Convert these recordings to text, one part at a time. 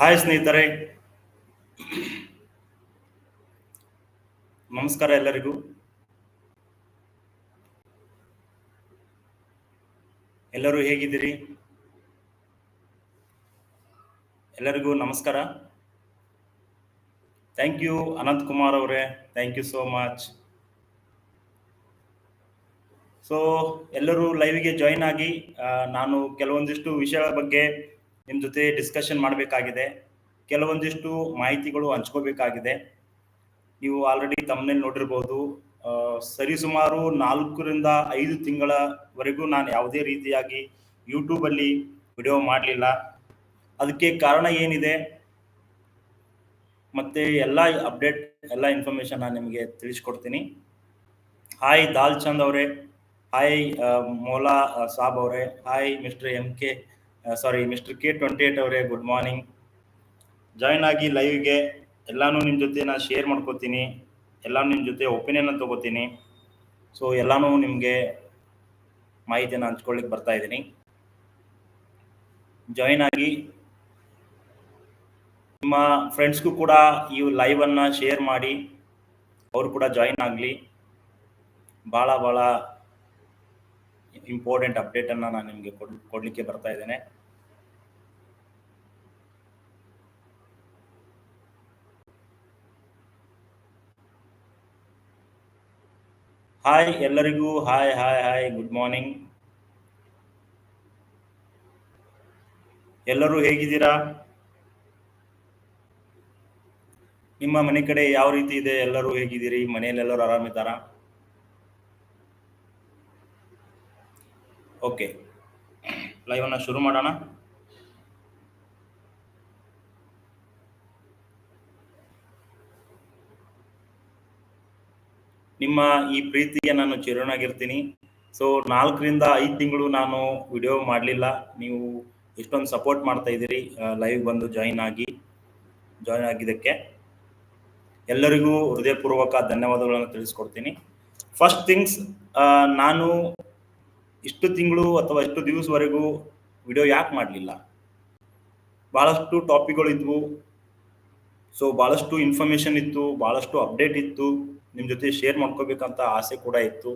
Hi ಸ್ನೇಹಿತರೆ. ನಮಸ್ಕಾರ ಎಲ್ಲರಿಗೂ. ಎಲ್ಲರೂ ಹೇಗಿದ್ದೀರಿ? ಎಲ್ಲರಿಗೂ ನಮಸ್ಕಾರ. ಥ್ಯಾಂಕ್ ಯು ಅನಂತ್ ಕುಮಾರ್ ಅವರೇ. Thank you so much so ಎಲ್ಲರೂ ಲೈವ್ಗೆ ಜಾಯಿನ್ ಆಗಿ ನಾನು ಕೆಲವೊಂದಿಷ್ಟು ವಿಷಯಗಳ ಬಗ್ಗೆ ನಿಮ್ಮ ಜೊತೆ ಡಿಸ್ಕಷನ್ ಮಾಡಬೇಕಾಗಿದೆ. ಕೆಲವೊಂದಿಷ್ಟು ಮಾಹಿತಿಗಳು ಹಂಚ್ಕೋಬೇಕಾಗಿದೆ. ನೀವು ಆಲ್ರೆಡಿ ತಮ್ಮನೇಲಿ ನೋಡಿರ್ಬೋದು. ಸರಿಸುಮಾರು ನಾಲ್ಕರಿಂದ ಐದು ತಿಂಗಳವರೆಗೂ ನಾನು ಯಾವುದೇ ರೀತಿಯಾಗಿ ಯೂಟ್ಯೂಬಲ್ಲಿ ವಿಡಿಯೋ ಮಾಡಲಿಲ್ಲ. ಅದಕ್ಕೆ ಕಾರಣ ಏನಿದೆ? ಮತ್ತೆ ಎಲ್ಲ ಅಪ್ಡೇಟ್ ಎಲ್ಲ ಇನ್ಫಾರ್ಮೇಶನ್ ನಾನು ನಿಮಗೆ ತಿಳಿಸ್ಕೊಡ್ತೀನಿ. ಹಾಯ್ ದಾಲ್ ಚಂದ್ ಅವರೇ ಹಾಯ್ ಮೋಲಾ ಸಾಬ್ ಅವರೇ. Hi mister M K sorry mister K twenty eight ಅವರೇ ಗುಡ್ ಮಾರ್ನಿಂಗ್ ಜಾಯಿನ್ ಆಗಿ ಲೈವ್ಗೆ ಎಲ್ಲಾನು ನಿಮ್ಮ ಜೊತೆ ನಾನು ಶೇರ್ ಮಾಡ್ಕೋತೀನಿ. ಎಲ್ಲಾನು ನಿಮ್ಮ ಜೊತೆ ಒಪಿನಿಯನ್ ತಗೋತೀನಿ. ಸೊ ಎಲ್ಲಾನು ನಿಮಗೆ ಮಾಹಿತಿಯನ್ನು ಹಂಚ್ಕೊಳ್ಳಿಕ್ಕೆ ಬರ್ತಾ ಇದ್ದೀನಿ. ಜಾಯಿನ್ ಆಗಿ ನಿಮ್ಮ ಫ್ರೆಂಡ್ಸ್ಗೂ ಕೂಡ ಈ ಲೈವನ್ನು ಶೇರ್ ಮಾಡಿ. ಅವರು ಕೂಡ ಜಾಯಿನ್ ಆಗಲಿ. ಭಾಳ ಭಾಳ ಇಂಪಾರ್ಟೆಂಟ್ ಅಪ್ಡೇಟ್ ಅನ್ನ ನಾನು ನಿಮಗೆ ಕೊಡ್, ಕೊಡ್ಲಿಕ್ಕೆ ಬರ್ತಾ ಇದ್ದೇನೆ. ಹಾಯ್ ಎಲ್ಲರಿಗೂ hi hi hi good morning ಎಲ್ಲರೂ ಹೇಗಿದ್ದೀರಾ? ನಿಮ್ಮ ಮನೆ ಕಡೆ ಯಾವ ರೀತಿ ಇದೆ? ಎಲ್ಲರೂ ಹೇಗಿದ್ದೀರಿ? ಮನೆಯಲ್ಲಿ ಎಲ್ಲರೂ ಆರಾಮಿದ್ದಾರಾ? ಓಕೆ. ಲೈವ್ ಅನ್ನ ಶುರು ಮಾಡೋಣ. ನಿಮ್ಮ ಈ ಪ್ರೀತಿಗೆ ನಾನು ಚಿರೋಣಾಗಿರ್ತೀನಿ ಸೊ ನಾಲ್ಕರಿಂದ ಐದು ತಿಂಗಳು ನಾನು ವಿಡಿಯೋ ಮಾಡಲಿಲ್ಲ. ನೀವು ಇಷ್ಟೊಂದು ಸಪೋರ್ಟ್ ಮಾಡ್ತಾ ಇದ್ದೀರಿ ಲೈವ್ ಬಂದು ಜಾಯಿನ್ ಆಗಿ ಜಾಯಿನ್ ಆಗಿದ್ದಕ್ಕೆ. ಎಲ್ಲರಿಗೂ ಹೃದಯಪೂರ್ವಕ ಧನ್ಯವಾದಗಳನ್ನು ತಿಳಿಸ್ಕೊಡ್ತೀನಿ. ಫಸ್ಟ್ ಥಿಂಗ್ಸ್ ನಾನು ಇಷ್ಟು ತಿಂಗಳು ಅಥವಾ ಇಷ್ಟು ದಿವಸವರೆಗೂ ವಿಡಿಯೋ ಯಾಕೆ ಮಾಡಲಿಲ್ಲ? ಭಾಳಷ್ಟು ಟಾಪಿಕ್ಗಳು ಇದ್ವು. ಸೊ ಭಾಳಷ್ಟು ಇನ್ಫಾರ್ಮೇಶನ್ ಇತ್ತು ಭಾಳಷ್ಟು ಅಪ್ಡೇಟ್ ಇತ್ತು. ನಿಮ್ಮ ಜೊತೆ ಶೇರ್ ಮಾಡ್ಕೋಬೇಕಂತ ಆಸೆ ಕೂಡ ಇತ್ತು.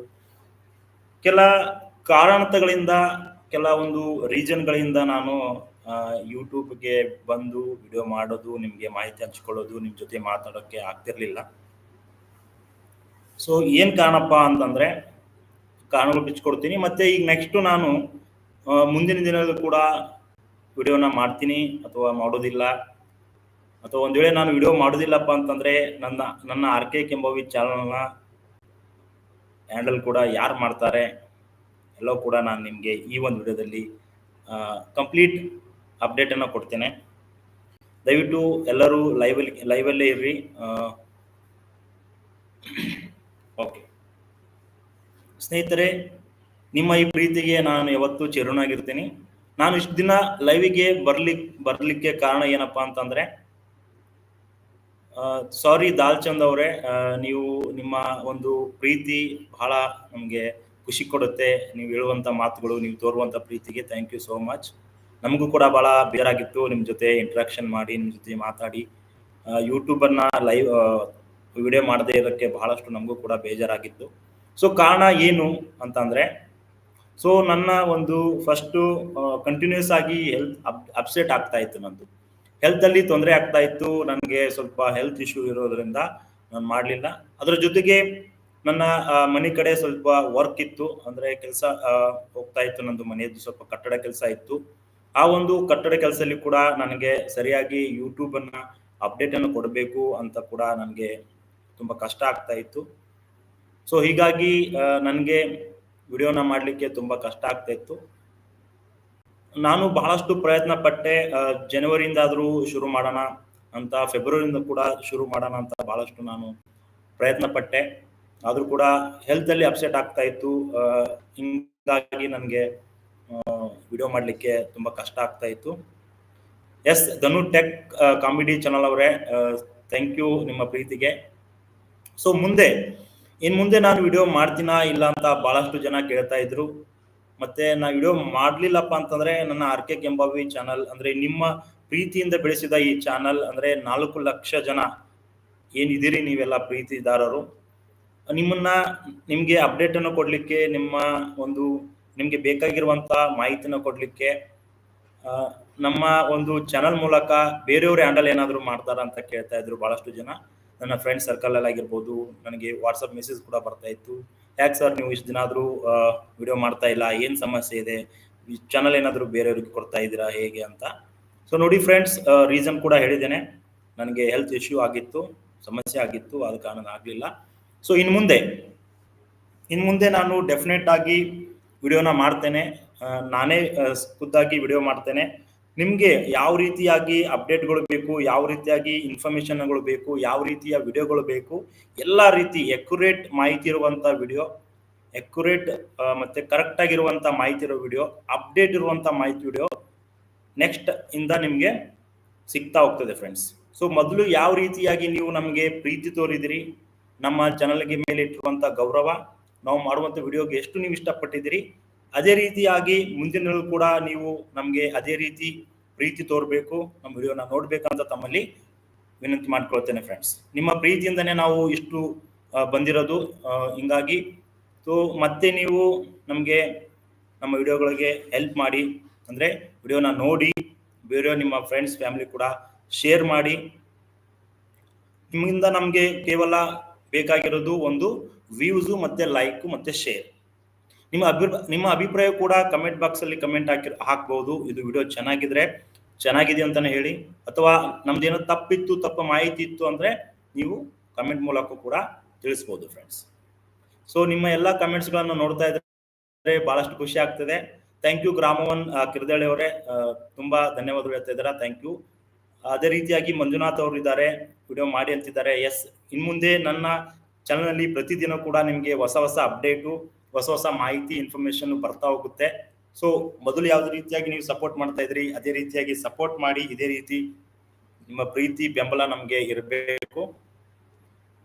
ಕೆಲ ಕಾರಣತೆಗಳಿಂದ ಕೆಲವೊಂದು ರೀಸನ್ಗಳಿಂದ ನಾನು ಯೂಟ್ಯೂಬ್ಗೆ ಬಂದು ವಿಡಿಯೋ ಮಾಡೋದು, ನಿಮಗೆ ಮಾಹಿತಿ ಹಂಚ್ಕೊಳ್ಳೋದು ನಿಮ್ಮ ಜೊತೆ ಮಾತಾಡೋಕ್ಕೆ ಆಗ್ತಿರ್ಲಿಲ್ಲ. ಸೊ ಏನು ಕಾರಣಪ್ಪ ಅಂತಂದ್ರೆ ಕಾರಣಗಳು ಬಿಚ್ಚಿಕೊಡ್ತೀನಿ. ಮತ್ತೆ ಈಗ ನೆಕ್ಸ್ಟ್ ನಾನು ಮುಂದಿನ ದಿನದಲ್ಲೂ ಕೂಡ ವಿಡಿಯೋನ ಮಾಡ್ತೀನಿ ಅಥವಾ ಮಾಡೋದಿಲ್ಲ. ಅಥವಾ ಒಂದ್ ವೇಳೆ ನಾನು ವಿಡಿಯೋ ಮಾಡೋದಿಲ್ಲಪ್ಪ ಅಂತಂದ್ರೆ ನನ್ನ ನನ್ನ ಆರ್ ಕೆ ಕೆಂಬವಿ ಚಾನಲ್ನ ಹ್ಯಾಂಡಲ್ ಕೂಡ ಯಾರು ಮಾಡ್ತಾರೆ, ಎಲ್ಲೋ ಕೂಡ ನಾನು ನಿಮಗೆ ಈ ಒಂದು ವಿಡಿಯೋದಲ್ಲಿ ಕಂಪ್ಲೀಟ್ ಅಪ್ಡೇಟನ್ನು ಕೊಡ್ತೇನೆ. ದಯವಿಟ್ಟು ಎಲ್ಲರೂ ಲೈವಲ್ಲಿ ಲೈವಲ್ಲೇ ಇರ್ರಿ ಓಕೆ ಸ್ನೇಹಿತರೆ, ನಿಮ್ಮ ಈ ಪ್ರೀತಿಗೆ ನಾನು ಯಾವತ್ತೂ ಚಿರುನಾಗಿರ್ತೀನಿ ನಾನು ಇಷ್ಟು ದಿನ ಲೈವಿಗೆ ಬರ್ಲಿಕ್ ಬರ್ಲಿಕ್ಕೆ ಕಾರಣ ಏನಪ್ಪಾ ಅಂತಂದ್ರೆ ಸಾರಿ ದಾಲ್ಚಂದ್ ಅವರೇ ನೀವು ನಿಮ್ಮ ಒಂದು ಪ್ರೀತಿ ಬಹಳ ನಮಗೆ ಖುಷಿ ಕೊಡುತ್ತೆ. ನೀವು ಹೇಳುವಂತ ಮಾತುಗಳು, ನೀವು ತೋರುವಂತ ಪ್ರೀತಿಗೆ ಥ್ಯಾಂಕ್ ಯು ಸೋ ಮಚ್ ನಮಗೂ ಕೂಡ ಬಹಳ ಬೇಜಾರಾಗಿತ್ತು ನಿಮ್ಮ ಜೊತೆ ಇಂಟ್ರಾಕ್ಷನ್ ಮಾಡಿ ನಿಮ್ಮ ಜೊತೆ ಮಾತಾಡಿ. ಯೂಟ್ಯೂಬನ್ನ ಲೈವ್ ವಿಡಿಯೋ ಮಾಡದೇ ಇರೋಕ್ಕೆ ಬಹಳಷ್ಟು ನಮಗೂ ಕೂಡ ಬೇಜಾರಾಗಿತ್ತು. ಸೊ ಕಾರಣ ಏನು ಅಂತಂದರೆ ಸೊ ನನ್ನ ಒಂದು ಫಸ್ಟು ಕಂಟಿನ್ಯೂಸ್ ಆಗಿ ಹೆಲ್ತ್ ಅಪ್ಸೆಟ್ ಆಗ್ತಾ ಇತ್ತು ನಂದು. ಹೆಲ್ತ್ ಅಲ್ಲಿ ತೊಂದರೆ ಆಗ್ತಾ ಇತ್ತು, ನನಗೆ ಸ್ವಲ್ಪ ಹೆಲ್ತ್ ಇಶ್ಯೂ ಇರೋದ್ರಿಂದ ನಾನು ಮಾಡಲಿಲ್ಲ. ಅದರ ಜೊತೆಗೆ ನನ್ನ ಮನೆ ಕಡೆ ಸ್ವಲ್ಪ ವರ್ಕ್ ಇತ್ತು. ಅಂದ್ರೆ ಕೆಲಸ ಹೋಗ್ತಾ ಇತ್ತು ನಂದು ಮನೆಯದ್ದು, ಸ್ವಲ್ಪ ಕಟ್ಟಡ ಕೆಲಸ ಇತ್ತು. ಆ ಒಂದು ಕಟ್ಟಡ ಕೆಲಸದಲ್ಲಿ ಕೂಡ ನನಗೆ ಸರಿಯಾಗಿ ಯೂಟ್ಯೂಬನ್ನು ಅಪ್ಡೇಟನ್ನು ಕೊಡಬೇಕು ಅಂತ ಕೂಡ ನನಗೆ ತುಂಬಾ ಕಷ್ಟ ಆಗ್ತಾ ಇತ್ತು. ಸೊ ಹೀಗಾಗಿ ನನಗೆ ವಿಡಿಯೋನ ಮಾಡಲಿಕ್ಕೆ ತುಂಬ ಕಷ್ಟ ಆಗ್ತಾ ಇತ್ತು. ನಾನು ಬಹಳಷ್ಟು ಪ್ರಯತ್ನ ಪಟ್ಟೆ ಜನವರಿಯಿಂದಾದರೂ ಶುರು ಮಾಡೋಣ ಅಂತ, ಫೆಬ್ರವರಿಯಿಂದ ಕೂಡ ಶುರು ಮಾಡೋಣ ಅಂತ ಬಹಳಷ್ಟು ನಾನು ಪ್ರಯತ್ನ ಪಟ್ಟೆ. ಆದರೂ ಕೂಡ ಹೆಲ್ತ್ ಅಲ್ಲಿ ಅಪ್ಸೆಟ್ ಆಗ್ತಾ ಇತ್ತು. ಹಿಂಗಾಗಿ ನನಗೆ ವಿಡಿಯೋ ಮಾಡಲಿಕ್ಕೆ ತುಂಬ ಕಷ್ಟ ಆಗ್ತಾ ಇತ್ತು. Yes, Dhanu tech comedy channel ಅವರೇ ಥ್ಯಾಂಕ್ ಯು ನಿಮ್ಮ ಪ್ರೀತಿಗೆ. ಸೊ, ಮುಂದೆ ಇನ್ ಮುಂದೆ ನಾನು ವಿಡಿಯೋ ಮಾಡ್ತೀನಾ ಇಲ್ಲ ಅಂತ ಬಹಳಷ್ಟು ಜನ ಕೇಳ್ತಾ ಇದ್ರು. ಮತ್ತೆ ನಾ ವಿಡಿಯೋ ಮಾಡ್ಲಿಲ್ಲಪ್ಪ ಅಂತಂದ್ರೆ ನನ್ನ ಆರ್ ಕೆ ಕೆಂಬಾವಿ ಚಾನಲ್ ಅಂದ್ರೆ ನಿಮ್ಮ ಪ್ರೀತಿಯಿಂದ ಬೆಳೆಸಿದ ಈ ಚಾನಲ್ ಅಂದ್ರೆ ನಾಲ್ಕು ಲಕ್ಷ ಜನ. ಏನಿದ್ದೀರಿ ನೀವೆಲ್ಲ ಪ್ರೀತಿದಾರರು? ನಿಮ್ಮನ್ನ ನಿಮ್ಗೆ ಅಪ್ಡೇಟ್ ಅನ್ನು ಕೊಡ್ಲಿಕ್ಕೆ, ನಿಮ್ಮ ಒಂದು ನಿಮ್ಗೆ ಬೇಕಾಗಿರುವಂತ ಮಾಹಿತಿನ ಕೊಡ್ಲಿಕ್ಕೆ ನಮ್ಮ ಒಂದು ಚಾನಲ್ ಮೂಲಕ ಬೇರೆಯವ್ರ ಹ್ಯಾಂಡಲ್ ಏನಾದ್ರು ಮಾಡ್ತಾರ ಅಂತ ಕೇಳ್ತಾ ಇದ್ರು ಬಹಳಷ್ಟು ಜನ. ನನ್ನ ಫ್ರೆಂಡ್ ಸರ್ಕಲ್ ಅಲ್ಲಿ ಆಗಿರ್ಬೋದು, ನನಗೆ ವಾಟ್ಸಪ್ ಮೆಸೇಜ್ ಕೂಡ ಬರ್ತಾ ಇತ್ತು. ಯಾಕೆ ಸರ್ ನೀವು ಇಷ್ಟು ದಿನ ವಿಡಿಯೋ ಮಾಡ್ತಾ ಇಲ್ಲ? ಏನು ಸಮಸ್ಯೆ ಇದೆ? ಈ ಚಾನಲ್ ಏನಾದರೂ ಬೇರೆಯವ್ರಿಗೆ ಕೊಡ್ತಾ ಇದ್ದೀರಾ? ಹೇಗೆ ಅಂತ. ಸೊ ನೋಡಿ ಫ್ರೆಂಡ್ಸ್ ರೀಸನ್ ಕೂಡ ಹೇಳಿದ್ದೇನೆ. ನನಗೆ ಹೆಲ್ತ್ ಇಶ್ಯೂ ಆಗಿತ್ತು, ಸಮಸ್ಯೆ ಆಗಿತ್ತು, ಆದ ಕಾರಣ ಆಗಲಿಲ್ಲ. ಸೊ ಇನ್ನು ಮುಂದೆ ಇನ್ನು ಮುಂದೆ ನಾನು ಡೆಫಿನೆಟ್ ಆಗಿ ವಿಡಿಯೋನ ಮಾಡ್ತೇನೆ. ನಾನೇ ಖುದ್ದಾಗಿ ವಿಡಿಯೋ ಮಾಡ್ತೇನೆ. ನಿಮಗೆ ಯಾವ ರೀತಿಯಾಗಿ ಅಪ್ಡೇಟ್ಗಳು ಬೇಕು, ಯಾವ ರೀತಿಯಾಗಿ ಇನ್ಫಾರ್ಮೇಶನ್ಗಳು ಬೇಕು, ಯಾವ ರೀತಿಯ ವಿಡಿಯೋಗಳು ಬೇಕು, ಎಲ್ಲ ರೀತಿ ಎಕ್ಯುರೇಟ್ ಮಾಹಿತಿ ಇರುವಂಥ ವಿಡಿಯೋ ಎಕ್ಯುರೇಟ್ ಮತ್ತೆ ಕರೆಕ್ಟ್ ಆಗಿರುವಂತ ಮಾಹಿತಿ ಇರೋ ವಿಡಿಯೋ ಅಪ್ಡೇಟ್ ಇರುವಂಥ ಮಾಹಿತಿ ವಿಡಿಯೋ ನೆಕ್ಸ್ಟ್ ಇಂದ ನಿಮಗೆ ಸಿಗ್ತಾ ಹೋಗ್ತದೆ ಫ್ರೆಂಡ್ಸ್ ಸೊ ಮೊದಲು ಯಾವ ರೀತಿಯಾಗಿ ನೀವು ನಮಗೆ ಪ್ರೀತಿ ತೋರಿದಿರಿ, ನಮ್ಮ ಚಾನಲ್ಗೆ ಮೇಲೆ ಇಟ್ಟಿರುವಂಥ ಗೌರವ, ನಾವು ಮಾಡುವಂತ ವಿಡಿಯೋಗೆ ಎಷ್ಟು ನೀವು ಇಷ್ಟಪಟ್ಟಿದ್ದೀರಿ ಅದೇ ರೀತಿಯಾಗಿ ಮುಂದಿನಲ್ಲೂ ಕೂಡ ನೀವು ನಮಗೆ ಅದೇ ರೀತಿ ಪ್ರೀತಿ ತೋರಬೇಕು. ನಮ್ಮ ವಿಡಿಯೋನ ನೋಡ್ಬೇಕಂತ ತಮ್ಮಲ್ಲಿ ವಿನಂತಿ ಮಾಡ್ಕೊಳ್ತೇನೆ ಫ್ರೆಂಡ್ಸ್ ನಿಮ್ಮ ಪ್ರೀತಿಯಿಂದನೇ ನಾವು ಇಷ್ಟು ಬಂದಿರೋದು. ಹಿಂಗಾಗಿ ಸೊ ಮತ್ತೆ ನೀವು ನಮಗೆ ನಮ್ಮ ವಿಡಿಯೋಗಳಿಗೆ ಹೆಲ್ಪ್ ಮಾಡಿ, ಅಂದ್ರೆ ವಿಡಿಯೋನ ನೋಡಿ, ಬೇರೆ ನಿಮ್ಮ ಫ್ರೆಂಡ್ಸ್ ಫ್ಯಾಮಿಲಿ ಕೂಡ ಶೇರ್ ಮಾಡಿ. ನಿಮ್ಮಿಂದ ನಮಗೆ ಕೇವಲ ಬೇಕಾಗಿರೋದು ಒಂದು ವ್ಯೂಸು ಮತ್ತೆ ಲೈಕ್ ಮತ್ತೆ ಶೇರ್ ನಿಮ್ಮ ಅಭಿ, ನಿಮ್ಮ ಅಭಿಪ್ರಾಯ ಕೂಡ ಕಮೆಂಟ್ ಬಾಕ್ಸ್ ಅಲ್ಲಿ ಕಮೆಂಟ್ ಹಾಕಿ ಹಾಕ್ಬಹುದು ಇದು ವಿಡಿಯೋ ಚೆನ್ನಾಗಿದ್ರೆ ಚೆನ್ನಾಗಿದೆ ಅಂತಾನೆ ಹೇಳಿ. ಅಥವಾ ನಮ್ದೇನೋ ತಪ್ಪಿತ್ತು, ತಪ್ಪು ಮಾಹಿತಿ ಇತ್ತು ಅಂದ್ರೆ ನೀವು ಕಮೆಂಟ್ ಮೂಲಕ ಕೂಡ ತಿಳಿಸ್ಬೋದು ಫ್ರೆಂಡ್ಸ್ ಸೊ ನಿಮ್ಮ ಎಲ್ಲ ಕಮೆಂಟ್ಸ್ಗಳನ್ನು ನೋಡ್ತಾ ಇದ್ರೆ ಬಹಳಷ್ಟು ಖುಷಿ ಆಗ್ತದೆ. ಥ್ಯಾಂಕ್ ಯು ಗ್ರಾಮವನ್ ಕಿರದಳ್ಳಿ ಅವರೇ. ತುಂಬಾ ಧನ್ಯವಾದಗಳು ಹೇಳ್ತಾ ಇದ್ದಾರೆ. ಥ್ಯಾಂಕ್ ಯು ಅದೇ ರೀತಿಯಾಗಿ ಮಂಜುನಾಥ್ ಅವರು ಇದ್ದಾರೆ. ವಿಡಿಯೋ ಮಾಡಿ ಅಂತಿದ್ದಾರೆ. ಎಸ್ ಇನ್ ಮುಂದೆ ನನ್ನ ಚಾನಲ್ ಅಲ್ಲಿ ಪ್ರತಿದಿನ ಕೂಡ ನಿಮಗೆ ಹೊಸ ಹೊಸ ಅಪ್ಡೇಟು ಹೊಸ ಹೊಸ ಮಾಹಿತಿ ಇನ್ಫಾರ್ಮೇಶನ್ ಬರ್ತಾ ಹೋಗುತ್ತೆ. ಸೊ ಮೊದಲು ಯಾವ್ದು ರೀತಿಯಾಗಿ ನೀವು ಸಪೋರ್ಟ್ ಮಾಡ್ತಾ ಇದ್ರಿ, ಅದೇ ರೀತಿಯಾಗಿ ಸಪೋರ್ಟ್ ಮಾಡಿ, ಇದೇ ರೀತಿ ನಿಮ್ಮ ಪ್ರೀತಿ, ಬೆಂಬಲ ನಮಗೆ ಇರಬೇಕು.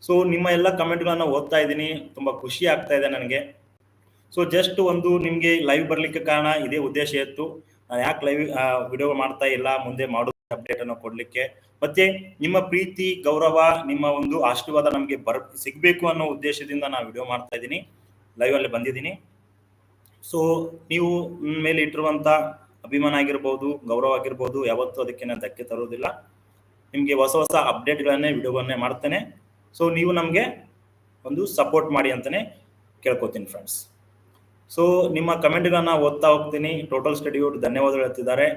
ಸೊ ನಿಮ್ಮ ಎಲ್ಲ ಕಮೆಂಟ್ಗಳನ್ನ ಓದ್ತಾ ಇದ್ದೀನಿ. ತುಂಬಾ ಖುಷಿ ಆಗ್ತಾ ಇದೆ ನನಗೆ. ಸೊ ಜಸ್ಟ್ ಒಂದು ನಿಮಗೆ ಲೈವ್ ಬರ್ಲಿಕ್ಕೆ ಕಾರಣ ಇದೇ ಉದ್ದೇಶ ಇತ್ತು. ನಾನು ಯಾಕೆ ಲೈವ್ ವಿಡಿಯೋ ಮಾಡ್ತಾ ಇಲ್ಲ, ಮುಂದೆ ಮಾಡೋ ಅಪ್ಡೇಟ್ ಅನ್ನು ಕೊಡ್ಲಿಕ್ಕೆ. ಮತ್ತೆ ನಿಮ್ಮ ಪ್ರೀತಿ, ಗೌರವ, ನಿಮ್ಮ ಒಂದು ಆಶೀರ್ವಾದ ನಮಗೆ ಬರ್, ಸಿಗ್ಬೇಕು ಅನ್ನೋ ಉದ್ದೇಶದಿಂದ ನಾನು ವಿಡಿಯೋ ಮಾಡ್ತಾ ಇದ್ದೀನಿ. ಲೈವ್ ಅಲ್ಲಿ ಬಂದಿದ್ದೀನಿ. ಸೊ ನೀವು ಮೇಲೆ ಇಟ್ಟಿರುವಂತ ಅಭಿಮಾನ ಆಗಿರ್ಬೋದು, ಗೌರವ ಆಗಿರ್ಬೋದು, ಯಾವತ್ತೂ ಅದಕ್ಕೆ ನಾನು ಧಕ್ಕೆ ತರೋದಿಲ್ಲ ನಿಮಗೆ ಹೊಸ ಹೊಸ ಅಪ್ಡೇಟ್ಗಳನ್ನೇ ವಿಡಿಯೋವನ್ನೇ ಮಾಡ್ತೇನೆ. ಸೊ ನೀವು ನಮಗೆ ಒಂದು ಸಪೋರ್ಟ್ ಮಾಡಿ ಅಂತಲೇ ಕೇಳ್ಕೊತೀನಿ ಫ್ರೆಂಡ್ಸ್ ಸೊ ನಿಮ್ಮ ಕಮೆಂಟ್ಗಳನ್ನ ಓದ್ತಾ ಹೋಗ್ತೀನಿ. ಟೋಟಲ್ ಸ್ಟಡಿಯವರು ಧನ್ಯವಾದಗಳು ಹೇಳ್ತಿದ್ದಾರೆ.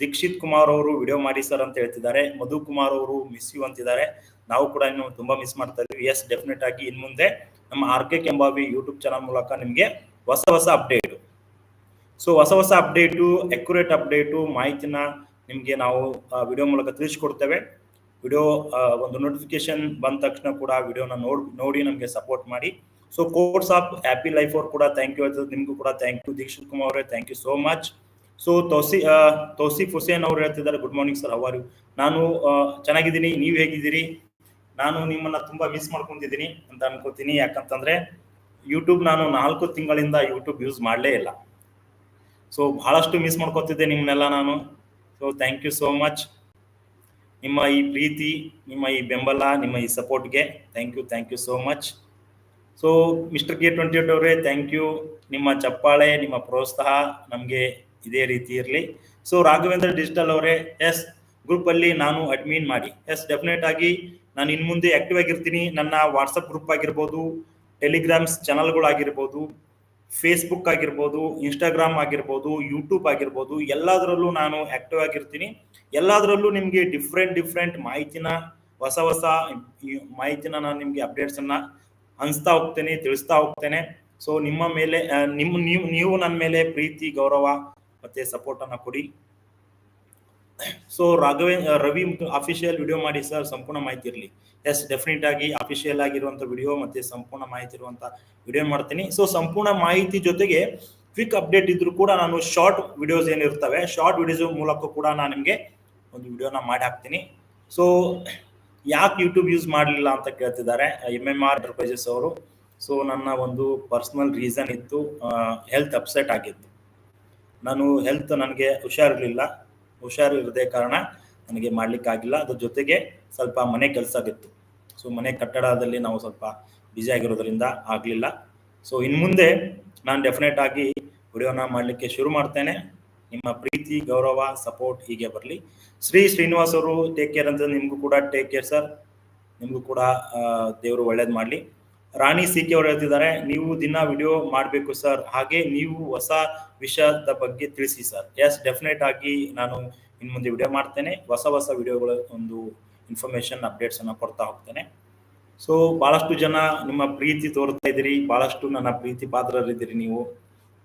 ದೀಕ್ಷಿತ್ ಕುಮಾರ್ ಅವರು ವಿಡಿಯೋ ಮಾಡಿ ಸರ್ ಅಂತ ಹೇಳ್ತಿದ್ದಾರೆ. ಮಧು ಕುಮಾರ್ ಅವರು ಮಿಸ್ ಯು ಅಂತಿದ್ದಾರೆ. ನಾವು ಕೂಡ ಇನ್ನು ತುಂಬಾ ಮಿಸ್ ಮಾಡ್ತಾ ಇದೀವಿ ಎಸ್ ಡೆಫಿನೆಟ್ ಆಗಿ ಇನ್ ಮುಂದೆ ನಮ್ಮ R K Kembhavi YouTube channel ಮೂಲಕ ನಿಮಗೆ ಹೊಸ ಹೊಸ ಅಪ್ಡೇಟು ಸೊ ಹೊಸ ಹೊಸ ಅಪ್ಡೇಟು ಅಕ್ಯುರೇಟ್ ಅಪ್ಡೇಟು ಮಾಹಿತಿನ ನಿಮಗೆ ನಾವು ವಿಡಿಯೋ ಮೂಲಕ ತಿಳಿಸ್ಕೊಡ್ತೇವೆ. ವಿಡಿಯೋ ಒಂದು ನೋಟಿಫಿಕೇಶನ್ ಬಂದ ತಕ್ಷಣ ಕೂಡ ವಿಡಿಯೋನ ನೋಡಿ ನೋಡಿ ನಮಗೆ ಸಪೋರ್ಟ್ ಮಾಡಿ. So course of happy life ಅವ್ರು ಕೂಡ ಥ್ಯಾಂಕ್ ಯು ಹೇಳ್ತದೆ ನಿಮಗೂ ಕೂಡ ಥ್ಯಾಂಕ್ ಯು ದೀಕ್ಷಿತ್ ಕುಮಾರ್ ಅವರೇ thank you so much so ತೋಸಿ ತೋಸಿಫ್ Hussain ಅವರು ಹೇಳ್ತಿದ್ದಾರೆ. ಗುಡ್ ಮಾರ್ನಿಂಗ್ ಸರ್ ಅವರು ನಾನು ಚೆನ್ನಾಗಿದ್ದೀನಿ. ನೀವು ಹೇಗಿದ್ದೀರಿ? ನಾನು ನಿಮ್ಮನ್ನ ತುಂಬಾ ಮಿಸ್ ಮಾಡ್ಕೊಂಡಿದ್ದೀನಿ ಅಂತ ಅನ್ಕೋತೀನಿ. ಯಾಕಂತಂದ್ರೆ ಯೂಟ್ಯೂಬ್ ನಾನು ನಾಲ್ಕು ತಿಂಗಳಿಂದ ಯೂಟ್ಯೂಬ್ ಯೂಸ್ ಮಾಡಲೇ ಇಲ್ಲ. ಸೊ ಬಹಳಷ್ಟು ಮಿಸ್ ಮಾಡ್ಕೋತಿದ್ದೆ ನಿಮ್ಮನ್ನೆಲ್ಲ ನಾನು. So thank you so much ನಿಮ್ಮ ಈ ಪ್ರೀತಿ, ನಿಮ್ಮ ಈ ಬೆಂಬಲ, ನಿಮ್ಮ ಈ ಸಪೋರ್ಟ್ಗೆ thank you thank you so much so mister K twenty eight ಅವರೇ ಥ್ಯಾಂಕ್ ಯು ನಿಮ್ಮ ಚಪ್ಪಾಳೆ, ನಿಮ್ಮ ಪ್ರೋತ್ಸಾಹ ನಮಗೆ ಇದೇ ರೀತಿ ಇರಲಿ. ಸೊ ರಾಘವೇಂದ್ರ ಡಿಜಿಟಲ್ ಅವರೇ ಎಸ್ ಗ್ರೂಪ್ ಅಲ್ಲಿ ನಾನು ಅಡ್ಮಿನ್ ಮಾಡಿ. ಎಸ್ ಡೆಫಿನೆಟ್ ಆಗಿ ನಾನು ಇನ್ ಮುಂದೆ ಆಕ್ಟಿವ್ ಆಗಿರ್ತೀನಿ. ನನ್ನ ವಾಟ್ಸಪ್ ಗ್ರೂಪ್ ಆಗಿರ್ಬೋದು ಟೆಲಿಗ್ರಾಮ್ಸ್ ಚಾನಲ್ಗಳಾಗಿರ್ಬೋದು ಫೇಸ್ಬುಕ್ ಆಗಿರ್ಬೋದು ಇನ್ಸ್ಟಾಗ್ರಾಮ್ ಆಗಿರ್ಬೋದು ಯೂಟ್ಯೂಬ್ ಆಗಿರ್ಬೋದು, ಎಲ್ಲದರಲ್ಲೂ ನಾನು ಆಕ್ಟಿವ್ ಆಗಿರ್ತೀನಿ. ಎಲ್ಲದರಲ್ಲೂ ನಿಮಗೆ ಡಿಫ್ರೆಂಟ್ ಡಿಫ್ರೆಂಟ್ ಮಾಹಿತಿನ, ಹೊಸ ಹೊಸ ಮಾಹಿತಿನ ನಾನು ನಿಮಗೆ ಅಪ್ಡೇಟ್ಸನ್ನು ಹಂಚ್ತಾ ಹೋಗ್ತೇನೆ, ತಿಳಿಸ್ತಾ ಹೋಗ್ತೇನೆ. ಸೊ ನಿಮ್ಮ ಮೇಲೆ ನಿಮ್ಮ, ನೀವು ನೀವು ನನ್ನ ಮೇಲೆ ಪ್ರೀತಿ, ಗೌರವ ಮತ್ತು ಸಪೋರ್ಟನ್ನು ಕೊಡಿ. ಸೊ ರಾಘವೇ ರವಿ ಅಫಿಷಿಯಲ್ ವಿಡಿಯೋ ಮಾಡಿ ಸರ್ ಸಂಪೂರ್ಣ ಮಾಹಿತಿ ಇರಲಿ. ಎಸ್ ಡೆಫಿನೆಟ್ ಆಗಿ ಅಫಿಷಿಯಲ್ ಆಗಿರುವಂತ ವಿಡಿಯೋ ಮತ್ತೆ ಸಂಪೂರ್ಣ ಮಾಹಿತಿ ಇರುವಂತ ವಿಡಿಯೋ ಮಾಡ್ತೀನಿ. ಸೊ ಸಂಪೂರ್ಣ ಮಾಹಿತಿ ಜೊತೆಗೆ ಕ್ವಿಕ್ ಅಪ್ಡೇಟ್ ಇದ್ರು ಕೂಡ ನಾನು ಶಾರ್ಟ್ ವಿಡಿಯೋಸ್ ಏನಿರ್ತವೆ ಶಾರ್ಟ್ ವಿಡಿಯೋಸ್ ಮೂಲಕ ಕೂಡ ನಾನು ನಿಮಗೆ ಒಂದು ವಿಡಿಯೋನ ಮಾಡಿ ಹಾಕ್ತೀನಿ. ಸೊ ಯಾಕೆ ಯೂಟ್ಯೂಬ್ ಯೂಸ್ ಮಾಡಲಿಲ್ಲ ಅಂತ ಕೇಳ್ತಿದ್ದಾರೆ ಎಂ ಎಂ ಆರ್ ಎಂಟರ್ಪ್ರೈಸಸ್ ಅವರು. ಸೊ ನನ್ನ ಒಂದು ಪರ್ಸನಲ್ ರೀಸನ್ ಇತ್ತು ಹೆಲ್ತ್ ಅಪ್ಸೆಟ್ ಆಗಿತ್ತು ನಾನು ಹೆಲ್ತ್ ನನಗೆ ಹುಷಾರಿರಲಿಲ್ಲ. ಹುಷಾರಿರದೆ ಕಾರಣ ನನಗೆ ಮಾಡ್ಲಿಕ್ಕಾಗಿಲ್ಲ ಅದ್ರ ಜೊತೆಗೆ ಸ್ವಲ್ಪ ಮನೆ ಕೆಲಸ ಆಗಿತ್ತು. ಸೊ ಮನೆ ಕಟ್ಟಡದಲ್ಲಿ ನಾವು ಸ್ವಲ್ಪ ಬ್ಯುಸಿ ಆಗಿರೋದ್ರಿಂದ ಆಗಲಿಲ್ಲ. ಸೊ ಇನ್ನು ಮುಂದೆ ನಾನು ಡೆಫಿನೆಟ್ ಆಗಿ ವಿಡಿಯೋನ ಮಾಡಲಿಕ್ಕೆ ಶುರು ಮಾಡ್ತೇನೆ. ನಿಮ್ಮ ಪ್ರೀತಿ, ಗೌರವ ಸಪೋರ್ಟ್ ಹೀಗೆ ಬರಲಿ. ಶ್ರೀ ಶ್ರೀನಿವಾಸ್ ಅವರು ಟೇಕ್ ಕೇರ್ ಅಂತ ನಿಮಗೂ ಕೂಡ ಟೇಕ್ ಕೇರ್ ಸರ್ ನಿಮಗೂ ಕೂಡ ದೇವರು ಒಳ್ಳೇದು ಮಾಡಲಿ. ರಾಣಿ ಸಿ ಕೆ ಅವರು ಹೇಳ್ತಿದ್ದಾರೆ, ನೀವು ದಿನ ವಿಡಿಯೋ ಮಾಡಬೇಕು ಸರ್. ಹಾಗೆ ನೀವು ಹೊಸ ವಿಷಯದ ಬಗ್ಗೆ ತಿಳಿಸಿ ಸರ್. ಎಸ್ ಡೆಫಿನೆಟ್ ಆಗಿ ನಾನು ಇನ್ನು ಮುಂದೆ ವಿಡಿಯೋ ಮಾಡ್ತೇನೆ. ಹೊಸ ಹೊಸ ವಿಡಿಯೋಗಳ ಒಂದು ಇನ್ಫಾರ್ಮೇಶನ್ ಅಪ್ಡೇಟ್ಸ್ ಅನ್ನ ಕೊಡ್ತಾ ಹೋಗ್ತೇನೆ. ಸೊ ಬಹಳಷ್ಟು ಜನ ನಿಮ್ಮ ಪ್ರೀತಿ ತೋರ್ತಾ ಇದ್ದೀರಿ. ಬಹಳಷ್ಟು ನನ್ನ ಪ್ರೀತಿ ಪಾತ್ರರಿದ್ದೀರಿ ನೀವು.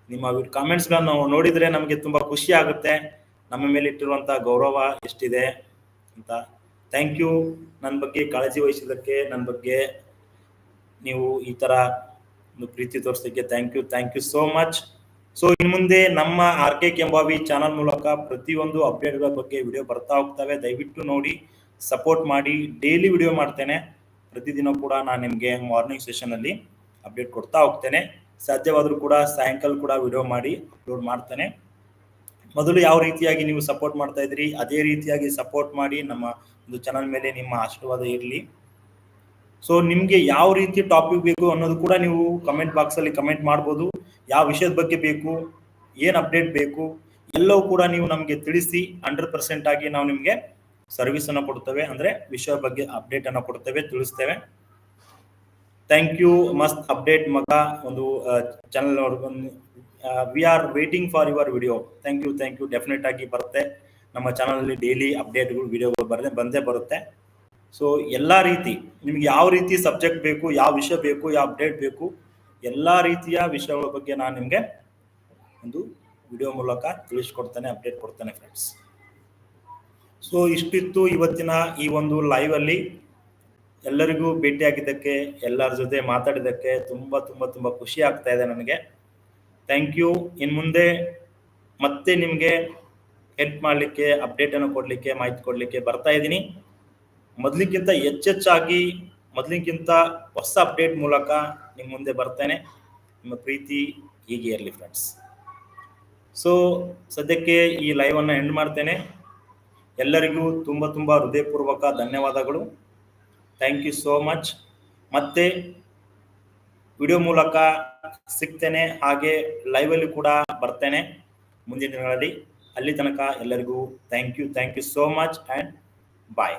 ನಿಮ್ಮ ಕಾಮೆಂಟ್ಸ್ಗಳನ್ನು ನೋಡಿದ್ರೆ ನಮಗೆ ತುಂಬಾ ಖುಷಿ ಆಗುತ್ತೆ. ನಮ್ಮ ಮೇಲೆ ಇಟ್ಟಿರುವಂತಹ ಗೌರವ ಎಷ್ಟಿದೆ ಅಂತ. ಥ್ಯಾಂಕ್ ಯು ನನ್ನ ಬಗ್ಗೆ ಕಾಳಜಿ ವಹಿಸಿದ್ದಕ್ಕೆ ನನ್ನ ಬಗ್ಗೆ ನೀವು ಈ ತರ ಒಂದು ಪ್ರೀತಿ ತೋರಿಸೋದಕ್ಕೆ thank you thank you so much so ಇನ್ನು ಮುಂದೆ ನಮ್ಮ ಆರ್ ಕೆ ಕೆಂಬಾವಿ ಚಾನಲ್ ಮೂಲಕ ಪ್ರತಿಯೊಂದು ಅಪ್ಡೇಟ್ಗಳ ಬಗ್ಗೆ ವಿಡಿಯೋ ಬರ್ತಾ ಹೋಗ್ತವೆ. ದಯವಿಟ್ಟು ನೋಡಿ ಸಪೋರ್ಟ್ ಮಾಡಿ ಡೈಲಿ ವಿಡಿಯೋ ಮಾಡ್ತೇನೆ. ಪ್ರತಿದಿನ ಕೂಡ ನಾನು ನಿಮಗೆ ಮಾರ್ನಿಂಗ್ ಸೆಷನ್ ಅಲ್ಲಿ ಅಪ್ಡೇಟ್ ಕೊಡ್ತಾ ಹೋಗ್ತೇನೆ. ಸಾಧ್ಯವಾದರೂ ಕೂಡ ಸಾಯಂಕಾಲ ಕೂಡ ವಿಡಿಯೋ ಮಾಡಿ ಅಪ್ಲೋಡ್ ಮಾಡ್ತೇನೆ. ಮೊದಲು ಯಾವ ರೀತಿಯಾಗಿ ನೀವು ಸಪೋರ್ಟ್ ಮಾಡ್ತಾ ಇದ್ರಿ ಅದೇ ರೀತಿಯಾಗಿ ಸಪೋರ್ಟ್ ಮಾಡಿ ನಮ್ಮ ಒಂದು ಚಾನಲ್ ಮೇಲೆ ನಿಮ್ಮ ಆಶೀರ್ವಾದ ಇರಲಿ. ಸೊ ನಿಮ್ಗೆ ಯಾವ ರೀತಿ ಟಾಪಿಕ್ ಬೇಕು ಅನ್ನೋದು ಕೂಡ ನೀವು ಕಮೆಂಟ್ ಬಾಕ್ಸ್ ಅಲ್ಲಿ ಕಮೆಂಟ್ ಮಾಡ್ಬೋದು. ಯಾವ ವಿಷಯದ ಬಗ್ಗೆ ಬೇಕು, ಏನ್ ಅಪ್ಡೇಟ್ ಬೇಕು, ಎಲ್ಲವೂ ಕೂಡ ನೀವು ನಮಗೆ ತಿಳಿಸಿ ಹಂಡ್ರೆಡ್ ಪರ್ಸೆಂಟ್ ಆಗಿ ನಾವು ನಿಮ್ಗೆ ಸರ್ವಿಸ್ ಅನ್ನ ಕೊಡ್ತೇವೆ. ಅಂದ್ರೆ ವಿಷಯ ಬಗ್ಗೆ ಅಪ್ಡೇಟ್ ಅನ್ನ ಕೊಡ್ತೇವೆ, ತಿಳಿಸ್ತೇವೆ. ಥ್ಯಾಂಕ್ ಯು ಮಸ್ತ್ ಅಪ್ಡೇಟ್ ಮಗ ಒಂದು channel we are waiting for your video thank you thank you definite ಆಗಿ ಬರುತ್ತೆ. ನಮ್ಮ ಚಾನಲ್ ಅಲ್ಲಿ ಡೈಲಿ ಅಪ್ಡೇಟ್ಗಳು ವಿಡಿಯೋಗಳು ಬರದೆ ಬಂದೇ ಬರುತ್ತೆ. ಸೊ ಎಲ್ಲ ರೀತಿ, ನಿಮ್ಗೆ ಯಾವ ರೀತಿ ಸಬ್ಜೆಕ್ಟ್ ಬೇಕು, ಯಾವ ವಿಷಯ ಬೇಕು, ಯಾವ ಅಪ್ಡೇಟ್ ಬೇಕು, ಎಲ್ಲ ರೀತಿಯ ವಿಷಯಗಳ ಬಗ್ಗೆ ನಾನು ನಿಮಗೆ ಒಂದು ವಿಡಿಯೋ ಮೂಲಕ ತಿಳಿಸ್ಕೊಡ್ತೇನೆ ಅಪ್ಡೇಟ್ ಕೊಡ್ತೇನೆ ಫ್ರೆಂಡ್ಸ್ ಸೊ ಇಷ್ಟಿತ್ತು ಇವತ್ತಿನ ಈ ಒಂದು ಲೈವ್ ಅಲ್ಲಿ. ಎಲ್ಲರಿಗೂ ಭೇಟಿಯಾಗಿದ್ದಕ್ಕೆ, ಎಲ್ಲರ ಜೊತೆ ಮಾತಾಡಿದ್ದಕ್ಕೆ ತುಂಬ ತುಂಬ ತುಂಬ ಖುಷಿ ಆಗ್ತಾ ಇದೆ ನನಗೆ. ಥ್ಯಾಂಕ್ ಯು ಇನ್ನು ಮುಂದೆ ಮತ್ತೆ ನಿಮಗೆ ಹೆಲ್ಪ್ ಮಾಡಲಿಕ್ಕೆ ಅಪ್ಡೇಟನ್ನು ಕೊಡಲಿಕ್ಕೆ, ಮಾಹಿತಿ ಕೊಡಲಿಕ್ಕೆ ಬರ್ತಾ ಇದ್ದೀನಿ. ಮೊದಲಿಗಿಂತ ಹೆಚ್ಚೆಚ್ಚಾಗಿ ಮೊದಲಿಗಿಂತ ಹೊಸ ಅಪ್ಡೇಟ್ ಮೂಲಕ ನಿಮ್ಮ ಮುಂದೆ ಬರ್ತೇನೆ. ನಿಮ್ಮ ಪ್ರೀತಿ ಹೀಗೆ ಇರಲಿ ಫ್ರೆಂಡ್ಸ್ ಸೊ ಸದ್ಯಕ್ಕೆ ಈ ಲೈವನ್ನು ಎಂಡ್ ಮಾಡ್ತೇನೆ. ಎಲ್ಲರಿಗೂ ತುಂಬ ತುಂಬ ಹೃದಯಪೂರ್ವಕ ಧನ್ಯವಾದಗಳು. ಥ್ಯಾಂಕ್ ಯು ಸೋ ಮಚ್ ಮತ್ತೆ ವಿಡಿಯೋ ಮೂಲಕ ಸಿಗ್ತೇನೆ, ಹಾಗೆ ಲೈವಲ್ಲಿ ಕೂಡ ಬರ್ತೇನೆ ಮುಂದಿನ ದಿನಗಳಲ್ಲಿ. ಅಲ್ಲಿ ತನಕ ಎಲ್ಲರಿಗೂ thank you thank you so much and bye